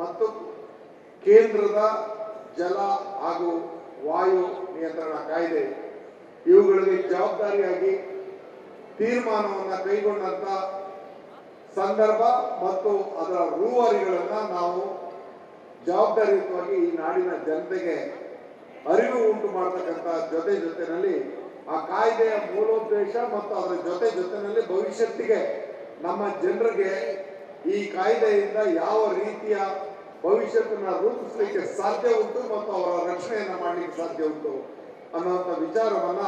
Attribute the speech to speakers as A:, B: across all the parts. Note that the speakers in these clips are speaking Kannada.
A: ಮತ್ತು ಕೇಂದ್ರದ ಜಲ ಹಾಗೂ ವಾಯು ನಿಯಂತ್ರಣ ಕಾಯ್ದೆ. ಇವುಗಳಿಗೆ ಜವಾಬ್ದಾರಿಯಾಗಿ ತೀರ್ಮಾನವನ್ನು ಕೈಗೊಂಡಂತ ಸಂದರ್ಭ ಮತ್ತು ಅದರ ರೂವಾರಿಗಳನ್ನ ನಾವು ಜವಾಬ್ದಾರಿಯುತವಾಗಿ ಈ ನಾಡಿನ ಜನತೆಗೆ ಅರಿವು ಉಂಟು ಮಾಡತಕ್ಕಂಥ ಜೊತೆ ಜೊತೆಯಲ್ಲಿ ಆ ಕಾಯ್ದೆಯ ಮೂಲೋದ್ದೇಶ ಮತ್ತು ಅದರ ಜೊತೆ ಜೊತೆಯಲ್ಲಿ ಭವಿಷ್ಯತ್ತಿಗೆ ನಮ್ಮ ಜನರಿಗೆ ಈ ಕಾಯ್ದೆಯಿಂದ ಯಾವ ರೀತಿಯ ಭವಿಷ್ಯತ್ತನ್ನ ರೂಪಿಸಲಿಕ್ಕೆ ಸಾಧ್ಯ ಉಂಟು ಮತ್ತು ಅವರ ರಕ್ಷಣೆಯನ್ನ ಮಾಡಲಿಕ್ಕೆ ಸಾಧ್ಯ ಉಂಟು ಅನ್ನುವಂಥ ವಿಚಾರವನ್ನ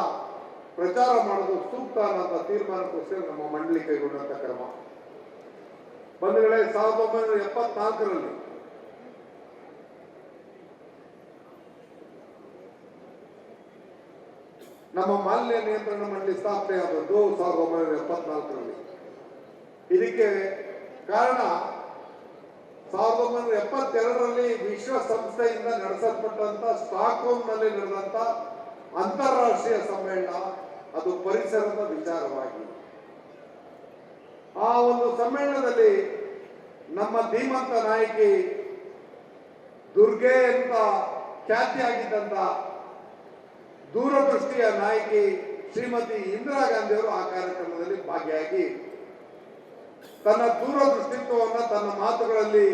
A: ಪ್ರಚಾರ ಮಾಡೋದು ಸೂಕ್ತ ಅನ್ನೋಂಥ ತೀರ್ಮಾನಕ್ಕೋಸ್ಕರ ನಮ್ಮ ಮಂಡಳಿ ಕೈಗೊಂಡಂತ ಕ್ರಮ. ಬಂಧುಗಳೇ, ಸಾವಿರದ ಒಂಬೈನೂರ ಎಪ್ಪತ್ನಾಲ್ಕರಲ್ಲಿ ನಮ್ಮ ಮಾಲಿನ್ಯ ನಿಯಂತ್ರಣ ಮಂಡಳಿ ಸ್ಥಾಪನೆ ಆದದ್ದು ಸಾವಿರದ ಒಂಬೈನೂರ ಎಪ್ಪತ್ನಾಲ್ಕರಲ್ಲಿ. ಇದಕ್ಕೆ ಕಾರಣ ಸಾವಿರದ ಒಂಬೈನೂರ ಎಪ್ಪತ್ತೆರಡರಲ್ಲಿ ವಿಶ್ವಸಂಸ್ಥೆಯಿಂದ ನಡೆಸಲ್ಪಟ್ಟಂತ ಸ್ಟಾಕ್ಹೋಮ್ನಲ್ಲಿ ನಡೆದಂತ ಅಂತಾರಾಷ್ಟ್ರೀಯ ಸಮ್ಮೇಳನ ಅದು ಪರಿಸರದ ವಿಚಾರವಾಗಿ ಆ ಒಂದು ಸಮ್ಮೇಳನದಲ್ಲಿ ನಮ್ಮ ಧೀಮಂತ ನಾಯಕಿ ದುರ್ಗೆ ಅಂತ ಖ್ಯಾತಿಯಾಗಿದ್ದಂತ ದೂರದೃಷ್ಟಿಯ ನಾಯಕಿ ಶ್ರೀಮತಿ ಇಂದಿರಾ ಗಾಂಧಿಯವರು ಆ ಕಾರ್ಯಕ್ರಮದಲ್ಲಿ ಭಾಗಿಯಾಗಿ ತನ್ನ ದೂರದೃಷ್ಟಿತ್ವವನ್ನು ತನ್ನ ಮಾತುಗಳಲ್ಲಿ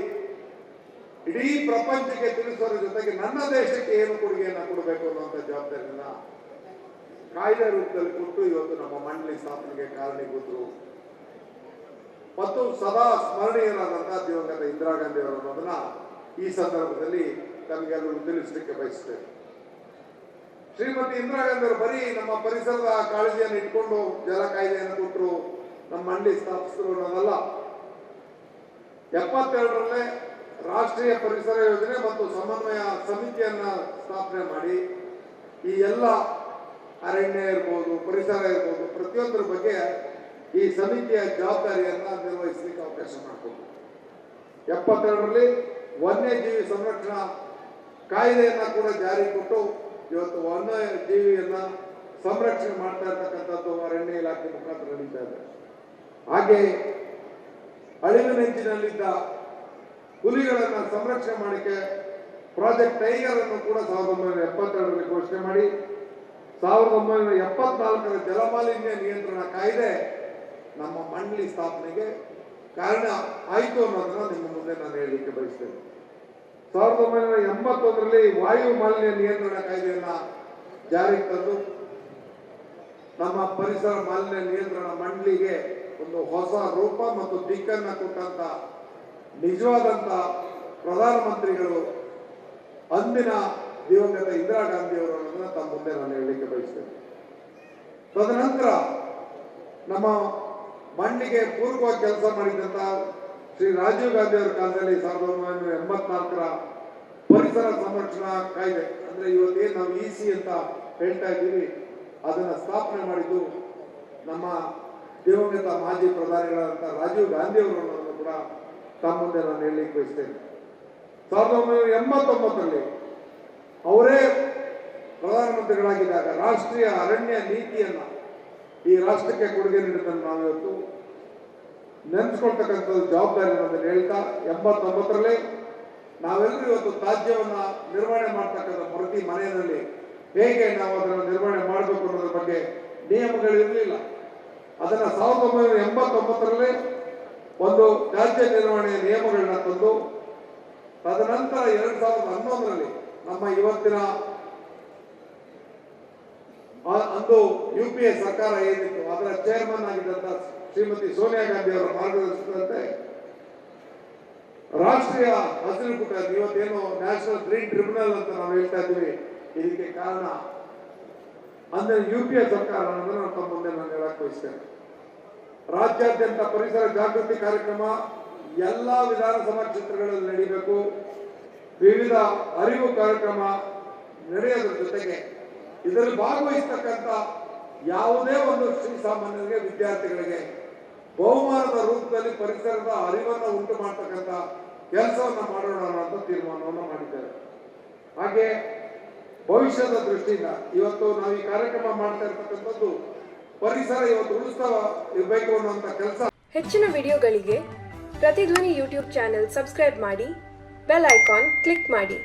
A: ಇಡೀ ಪ್ರಪಂಚಕ್ಕೆ ತಿಳಿಸುವ ಜೊತೆಗೆ ನನ್ನ ದೇಶಕ್ಕೆ ಏನು ಕೊಡುಗೆಯನ್ನು ಕೊಡಬೇಕು ಅನ್ನುವಂಥ ಜವಾಬ್ದಾರಿಯನ್ನ ಕಾಯ್ದೆ ರೂಪದಲ್ಲಿ ಕೊಟ್ಟು ಇವತ್ತು ನಮ್ಮ ಮಂಡಳಿ ಸ್ಥಾಪನೆಗೆ ಕಾರಣೀಭೂತರು ಮತ್ತು ಸದಾ ಸ್ಮರಣೀಯರಾದಂತಹ ದಿವಂಗತ ಇಂದಿರಾ ಗಾಂಧಿ ಅವರು ಅನ್ನೋದನ್ನ ಈ ಸಂದರ್ಭದಲ್ಲಿ ತಮಗೆಲ್ಲರೂ ತಿಳಿಸಲಿಕ್ಕೆ ಬಯಸ್ತೇವೆ ಶ್ರೀಮತಿ ಇಂದಿರಾ ಗಾಂಧಿ ಅವರು ಬರೀ ನಮ್ಮ ಪರಿಸರದ ಕಾಳಜಿಯನ್ನು ಇಟ್ಕೊಂಡು ಜಲ ಕಾಯ್ದೆಯನ್ನು ಕೊಟ್ಟರು ನಮ್ಮ ಹಳ್ಳಿ ಸ್ಥಾಪಿಸಿದ್ರು ಅನ್ನೋದಲ್ಲ ಎಪ್ಪತ್ತೆರಡರಲ್ಲೇ ರಾಷ್ಟ್ರೀಯ ಪರಿಸರ ಯೋಜನೆ ಮತ್ತು ಸಮನ್ವಯ ಸಮಿತಿಯನ್ನ ಸ್ಥಾಪನೆ ಮಾಡಿ. ಈ ಎಲ್ಲ ಅರಣ್ಯ ಇರ್ಬೋದು, ಪರಿಸರ ಇರ್ಬೋದು, ಪ್ರತಿಯೊಂದರ ಬಗ್ಗೆ ಈ ಸಮಿತಿಯ ಜವಾಬ್ದಾರಿಯನ್ನ ನಿರ್ವಹಿಸಲಿಕ್ಕೆ ಅವಕಾಶ ಮಾಡಿಕೊಂಡು ಎಪ್ಪತ್ತೆರಡರಲ್ಲಿ ವನ್ಯಜೀವಿ ಸಂರಕ್ಷಣಾ ಕಾಯ್ದೆಯನ್ನ ಕೂಡ ಜಾರಿ ಕೊಟ್ಟು ಇವತ್ತು ವನ್ಯಜೀವಿಯನ್ನ ಸಂರಕ್ಷಣೆ ಮಾಡ್ತಾ ಇರ್ತಕ್ಕಂಥದ್ದು ಅರಣ್ಯ ಇಲಾಖೆ ಮುಖಾಂತರ ನಡೀತಾ ಇದೆ. ಹಾಗೆ ಅಳಿವಿನಂಚಿನಲ್ಲಿದ್ದ ಹುಲಿಗಳನ್ನ ಸಂರಕ್ಷಣೆ ಮಾಡಲಿಕ್ಕೆ ಪ್ರಾಜೆಕ್ಟ್ ಟೈಗರ್ ಅನ್ನು ಕೂಡ ಸಾವಿರದ ಒಂಬೈನೂರ ಎಪ್ಪತ್ತೆರಡರಲ್ಲಿ ಘೋಷಣೆ ಮಾಡಿ. ಸಾವಿರದ ಒಂಬೈನೂರ ಎಪ್ಪತ್ನಾಲ್ಕರ ಜಲಮಾಲಿನ್ಯ ನಿಯಂತ್ರಣ ಕಾಯ್ದೆ ನಮ್ಮ ಮಂಡಳಿ ಸ್ಥಾಪನೆಗೆ ಕಾರಣ ಆಯಿತು ಅನ್ನೋದನ್ನ ನಿಮ್ಮ ಮುಂದೆ ನಾನು ಹೇಳಲಿಕ್ಕೆ ಬಯಸ್ತೇನೆ. ಸಾವಿರದ ಒಂಬೈನೂರ ಎಂಬತ್ತೊಂದರಲ್ಲಿ ವಾಯು ಮಾಲಿನ್ಯ ನಿಯಂತ್ರಣ ಕಾಯ್ದೆಯನ್ನ ಜಾರಿಗೆ ತಂದು ನಮ್ಮ ಪರಿಸರ ಮಾಲಿನ್ಯ ನಿಯಂತ್ರಣ ಮಂಡಳಿಗೆ ಒಂದು ಹೊಸ ರೂಪ ಮತ್ತು ದಿಕ್ಕನ್ನ ಕೊಟ್ಟಂತ ನಿಜವಾದಂತ ಪ್ರಧಾನಮಂತ್ರಿಗಳು ಅಂದಿನ ದಿವಂಗತ ಇಂದಿರಾ ಗಾಂಧಿ ಅವರನ್ನು ತಮ್ಮ ಮುಂದೆ ನಾನು ಹೇಳಲಿಕ್ಕೆ ಬಯಸ್ತೇನೆ. ತದನಂತರ ನಮ್ಮ ಮಂಡಿಗೆ ಪೂರ್ವವಾಗಿ ಕೆಲಸ ಮಾಡಿದಂತ ಶ್ರೀ ರಾಜೀವ್ ಗಾಂಧಿ ಅವರ ಕಾಲದಲ್ಲಿ ಸಾವಿರದ ಒಂಬೈನೂರ ಎಂಬತ್ನಾಲ್ಕರ ಪರಿಸರ ಸಂರಕ್ಷಣಾ ಕಾಯ್ದೆ, ಅಂದ್ರೆ ಇವತ್ತೇನು ನಾವು ಇ ಸಿ ಅಂತ ಹೇಳ್ತಾ ಇದ್ದೀವಿ. ಅದನ್ನ ಸ್ಥಾಪನೆ ಮಾಡಿದ್ದು ನಮ್ಮ ದಿವಂಗತ ಮಾಜಿ ಪ್ರಧಾನಿಗಳಾದಂಥ ರಾಜೀವ್ ಗಾಂಧಿ ಅವರನ್ನು ಕೂಡ ತಮ್ಮ ಮುಂದೆ ನಾನು ಹೇಳಲಿಕ್ಕೆ ಬಯಸ್ತೇನೆ. ಸಾವಿರದ ಒಂಬೈನೂರ ಎಂಬತ್ತೊಂಬತ್ತರಲ್ಲಿ ಅವರೇ ಪ್ರಧಾನಮಂತ್ರಿಗಳಾಗಿದ್ದಾಗ ರಾಷ್ಟ್ರೀಯ ಅರಣ್ಯ ನೀತಿಯನ್ನ ಈ ರಾಷ್ಟ್ರಕ್ಕೆ ಕೊಡುಗೆ ನೀಡಿದ್ದನ್ನು ನಾವಿವತ್ತು ನೆನೆಸ್ಕೊಳ್ತಕ್ಕಂಥದ್ದು ಜವಾಬ್ದಾರಿ ನಮ್ಮನ್ನು ಹೇಳ್ತಾ, ಎಂಬತ್ತೊಂಬತ್ತರಲ್ಲಿ ನಾವೆಲ್ಲರೂ ಇವತ್ತು ತ್ಯಾಜ್ಯವನ್ನು ನಿರ್ವಹಣೆ ಮಾಡ್ತಕ್ಕಂಥ ಪ್ರತಿ ಮನೆಯಲ್ಲಿ ಹೇಗೆ ನಾವು ಅದನ್ನು ನಿರ್ವಹಣೆ ಮಾಡಬೇಕು ಅನ್ನೋದ್ರ ಬಗ್ಗೆ ನಿಯಮಗಳಿರಲಿಲ್ಲ. ಅದನ್ನ ಸಾವಿರದ ಒಂಬೈನೂರ ಎಂಬತ್ತೊಂಬತ್ತರಲ್ಲಿ ಒಂದು ರಾಜ್ಯ ನಿರ್ವಹಣೆಯ ನಿಯಮಗಳನ್ನ ತಂದು, ತದನಂತರ ಎರಡ್ ಸಾವಿರದ ಹನ್ನೊಂದರಲ್ಲಿ ನಮ್ಮ ಇವತ್ತಿನ ಅಂದು ಯು ಪಿ ಎ ಸರ್ಕಾರ ಏನಿತ್ತು, ಅದರ ಚೇರ್ಮನ್ ಆಗಿದ್ದಂತ ಶ್ರೀಮತಿ ಸೋನಿಯಾ ಗಾಂಧಿ ಅವರ ಮಾರ್ಗದರ್ಶನದಂತೆ ರಾಷ್ಟ್ರೀಯ ಹಸಿರು ಪುಟ ಇವತ್ತೇನು ನ್ಯಾಷನಲ್ ಗ್ರೀನ್ ಟ್ರಿಬ್ಯುನಲ್ ಅಂತ ನಾವು ಹೇಳ್ತಾ ಇದ್ದೀವಿ, ಇದಕ್ಕೆ ಕಾರಣ ಅಂದ್ರೆ ಯು ಪಿ ಎ ಸರ್ಕಾರ ಅನ್ನೋದನ್ನ ನಾನು ತಮ್ಮ ಮುಂದೆ ನಾನು ಬಯಸ್ತೇನೆ. ರಾಜ್ಯಾದ್ಯಂತ ಪರಿಸರ ಜಾಗೃತಿ ಕಾರ್ಯಕ್ರಮ ಎಲ್ಲ ವಿಧಾನಸಭಾ ಕ್ಷೇತ್ರಗಳಲ್ಲಿ ನಡೀಬೇಕು. ವಿವಿಧ ಅರಿವು ಕಾರ್ಯಕ್ರಮ ನಡೆಯೋದ್ರ ಜೊತೆಗೆ ಇದರಲ್ಲಿ ಭಾಗವಹಿಸ್ತಕ್ಕಂಥ ಯಾವುದೇ ಒಂದು ಶ್ರೀಸಾಮಾನ್ಯರಿಗೆ ವಿದ್ಯಾರ್ಥಿಗಳಿಗೆ ಬಹುಮಾನದ ರೂಪದಲ್ಲಿ ಪರಿಸರದ ಅರಿವನ್ನು ಉಂಟು ಮಾಡ್ತಕ್ಕಂಥ ಕೆಲಸವನ್ನ ಮಾಡೋಣ ಅನ್ನೋ ತೀರ್ಮಾನವನ್ನು ಮಾಡಿದ್ದಾರೆ ಹಾಗೆ ಭವಿಷ್ಯದ ದೃಷ್ಟಿಯಿಂದ ಇವತ್ತು ನಾವು ಈ ಕಾರ್ಯಕ್ರಮ ಮಾಡ್ತಾ ಇರ್ತಕ್ಕಂಥದ್ದು ಪರಿಸರ ಇವತ್ತು ಉಳಿಸ್ತಾ ಇರಬೇಕು ಅನ್ನುವಂತ ಕೆಲಸ.
B: ಹೆಚ್ಚಿನ ವಿಡಿಯೋಗಳಿಗೆ ಪ್ರತಿಧ್ವನಿ ಯೂಟ್ಯೂಬ್ ಚಾನೆಲ್ ಸಬ್ಸ್ಕ್ರೈಬ್ ಮಾಡಿ, ಬೆಲ್ ಐಕಾನ್ ಕ್ಲಿಕ್ ಮಾಡಿ.